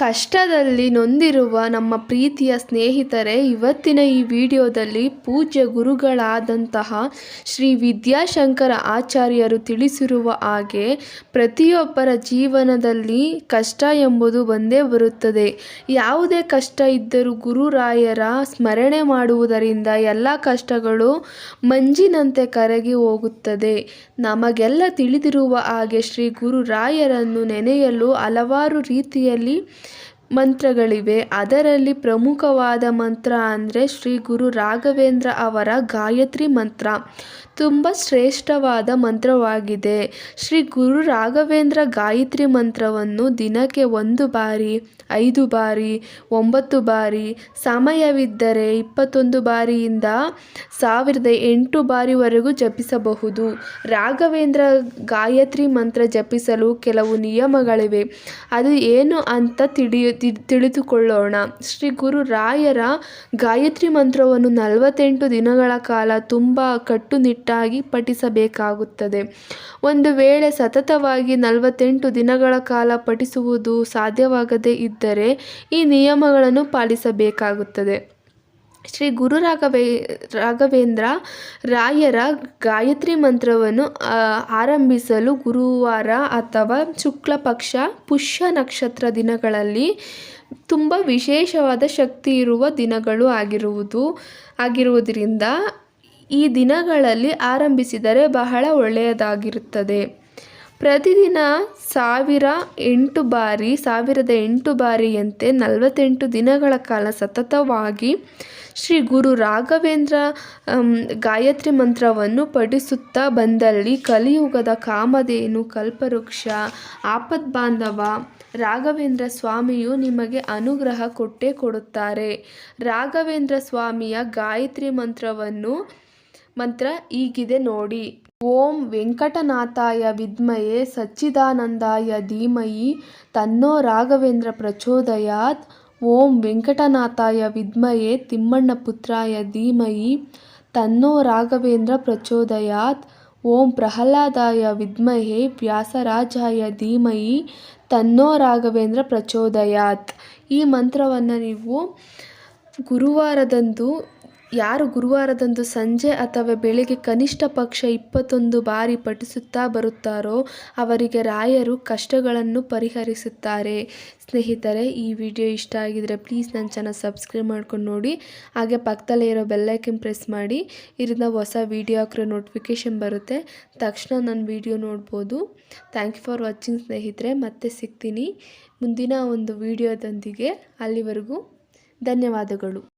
ಕಷ್ಟದಲ್ಲಿ ನೊಂದಿರುವ ನಮ್ಮ ಪ್ರೀತಿಯ ಸ್ನೇಹಿತರೆ, ಇವತ್ತಿನ ಈ ವಿಡಿಯೋದಲ್ಲಿ ಪೂಜ್ಯ ಗುರುಗಳಾದಂತಹ ಶ್ರೀ ವಿದ್ಯಾಶಂಕರ ಆಚಾರ್ಯರು ತಿಳಿಸಿರುವ ಹಾಗೆ ಪ್ರತಿಯೊಬ್ಬರ ಜೀವನದಲ್ಲಿ ಕಷ್ಟ ಎಂಬುದು ಬಂದೇ ಬರುತ್ತದೆ. ಯಾವುದೇ ಕಷ್ಟ ಇದ್ದರೂ ಗುರುರಾಯರ ಸ್ಮರಣೆ ಮಾಡುವುದರಿಂದ ಎಲ್ಲ ಕಷ್ಟಗಳು ಮಂಜಿನಂತೆ ಕರಗಿ ಹೋಗುತ್ತದೆ. ನಮಗೆಲ್ಲ ತಿಳಿದಿರುವ ಹಾಗೆ ಶ್ರೀ ಗುರುರಾಯರನ್ನು ನೆನೆಯಲು ಹಲವಾರು ರೀತಿಯಲ್ಲಿ ಮಂತ್ರಗಳಿವೆ. ಅದರಲ್ಲಿ ಪ್ರಮುಖವಾದ ಮಂತ್ರ ಅಂದರೆ ಶ್ರೀ ಗುರು ರಾಘವೇಂದ್ರ ಅವರ ಗಾಯತ್ರಿ ಮಂತ್ರ. ತುಂಬ ಶ್ರೇಷ್ಠವಾದ ಮಂತ್ರವಾಗಿದೆ. ಶ್ರೀ ಗುರು ರಾಘವೇಂದ್ರ ಗಾಯತ್ರಿ ಮಂತ್ರವನ್ನು ದಿನಕ್ಕೆ ಒಂದು ಬಾರಿ, ಐದು ಬಾರಿ, ಒಂಬತ್ತು ಬಾರಿ, ಸಮಯವಿದ್ದರೆ ಇಪ್ಪತ್ತೊಂದು ಬಾರಿಯಿಂದ ಸಾವಿರದ ಎಂಟು ಬಾರಿವರೆಗೂ ಜಪಿಸಬಹುದು. ರಾಘವೇಂದ್ರ ಗಾಯತ್ರಿ ಮಂತ್ರ ಜಪಿಸಲು ಕೆಲವು ನಿಯಮಗಳಿವೆ. ಅದು ಏನು ಅಂತ ತಿಳಿಯ ತಿಳಿದುಕೊಳ್ಳೋಣ. ಶ್ರೀ ಗುರು ರಾಯರ ಗಾಯತ್ರಿ ಮಂತ್ರವನ್ನು ನಲವತ್ತೆಂಟು ದಿನಗಳ ಕಾಲ ತುಂಬ ಕಟ್ಟುನಿಟ್ಟಾಗಿ ಪಠಿಸಬೇಕಾಗುತ್ತದೆ. ಒಂದು ವೇಳೆ ಸತತವಾಗಿ ನಲವತ್ತೆಂಟು ದಿನಗಳ ಕಾಲ ಪಠಿಸುವುದು ಸಾಧ್ಯವಾಗದೇ ಇದ್ದರೆ ಈ ನಿಯಮಗಳನ್ನು ಪಾಲಿಸಬೇಕಾಗುತ್ತದೆ. ಶ್ರೀ ಗುರು ರಾಘವೇ, ರಾಘವೇಂದ್ರ ರಾಯರ ಗಾಯತ್ರಿ ಮಂತ್ರವನ್ನು ಆರಂಭಿಸಲು ಗುರುವಾರ ಅಥವಾ ಶುಕ್ಲ ಪಕ್ಷ ಪುಷ್ಯ ನಕ್ಷತ್ರ ದಿನಗಳಲ್ಲಿ ತುಂಬ ವಿಶೇಷವಾದ ಶಕ್ತಿ ಇರುವ ದಿನಗಳು ಆಗಿರುವುದು, ಆಗಿರುವುದರಿಂದ ಈ ದಿನಗಳಲ್ಲಿ ಆರಂಭಿಸಿದರೆ ಬಹಳ ಒಳ್ಳೆಯದಾಗಿರುತ್ತದೆ. ಪ್ರತಿದಿನ ಸಾವಿರ ಎಂಟು ಬಾರಿ, ಸಾವಿರದ ಎಂಟು ಬಾರಿಯಂತೆ ನಲವತ್ತೆಂಟು ದಿನಗಳ ಕಾಲ ಸತತವಾಗಿ ಶ್ರೀ ಗುರು ರಾಘವೇಂದ್ರ ಗಾಯತ್ರಿ ಮಂತ್ರವನ್ನು ಪಠಿಸುತ್ತಾ ಬಂದಲ್ಲಿ ಕಲಿಯುಗದ ಕಾಮಧೇನು, ಕಲ್ಪವೃಕ್ಷ, ಆಪದ್ಬಾಂಧವ, ರಾಘವೇಂದ್ರ ಸ್ವಾಮಿಯು ನಿಮಗೆ ಅನುಗ್ರಹ ಕೊಟ್ಟೇ ಕೊಡುತ್ತಾರೆ. ರಾಘವೇಂದ್ರ ಸ್ವಾಮಿಯ ಗಾಯತ್ರಿ ಮಂತ್ರವನ್ನು ಮಂತ್ರ ಈಗಿದೆ ನೋಡಿ. ಓಂ ವೆಂಕಟನಾಥಾಯ ವಿದ್ಮಯೇ ಸಚ್ಚಿದಾನಂದಾಯ ಧೀಮಯಿ ತನ್ನೋ ರಾಘವೇಂದ್ರ ಪ್ರಚೋದಯಾತ್. ಓಂ ವೆಂಕಟನಾಥಾಯ ವಿದ್ಮಯೇ ತಿಮ್ಮಣ್ಣ ಪುತ್ರಾಯ ಧೀಮಯಿ ತನ್ನೋ ರಾಘವೇಂದ್ರ ಪ್ರಚೋದಯಾತ್. ಓಂ ಪ್ರಹ್ಲಾದಾಯ ವಿದ್ಮಹೇ ವ್ಯಾಸರಾಜಾಯ ಧೀಮಯಿ ತನ್ನೋ ರಾಘವೇಂದ್ರ ಪ್ರಚೋದಯಾತ್. ಈ ಮಂತ್ರವನ್ನು ನೀವು ಗುರುವಾರದಂದು ಯಾರು ಗುರುವಾರದಂದು ಸಂಜೆ ಅಥವಾ ಬೆಳಿಗ್ಗೆ ಕನಿಷ್ಠ ಪಕ್ಷ ಇಪ್ಪತ್ತೊಂದು ಬಾರಿ ಪಠಿಸುತ್ತಾ ಬರುತ್ತಾರೋ ಅವರಿಗೆ ರಾಯರು ಕಷ್ಟಗಳನ್ನು ಪರಿಹರಿಸುತ್ತಾರೆ. ಸ್ನೇಹಿತರೆ, ಈ ವಿಡಿಯೋ ಇಷ್ಟ ಆಗಿದರೆ ಪ್ಲೀಸ್ ನನ್ನ ಚಾನಲ್ ಸಬ್ಸ್ಕ್ರೈಬ್ ಮಾಡ್ಕೊಂಡು ನೋಡಿ. ಹಾಗೆ ಪಕ್ಕದಲ್ಲೇ ಇರೋ ಬೆಲ್ಲೈಕನ್ ಪ್ರೆಸ್ ಮಾಡಿ. ಇದರಿಂದ ಹೊಸ ವೀಡಿಯೋ ಹಾಕಿರೋ ನೋಟಿಫಿಕೇಷನ್ ಬರುತ್ತೆ. ತಕ್ಷಣ ನನ್ನ ವಿಡಿಯೋ ನೋಡ್ಬೋದು. ಥ್ಯಾಂಕ್ ಯು ಫಾರ್ ವಾಚಿಂಗ್ ಸ್ನೇಹಿತರೆ, ಮತ್ತೆ ಸಿಗ್ತೀನಿ ಮುಂದಿನ ಒಂದು ವಿಡಿಯೋದೊಂದಿಗೆ. ಅಲ್ಲಿವರೆಗೂ ಧನ್ಯವಾದಗಳು.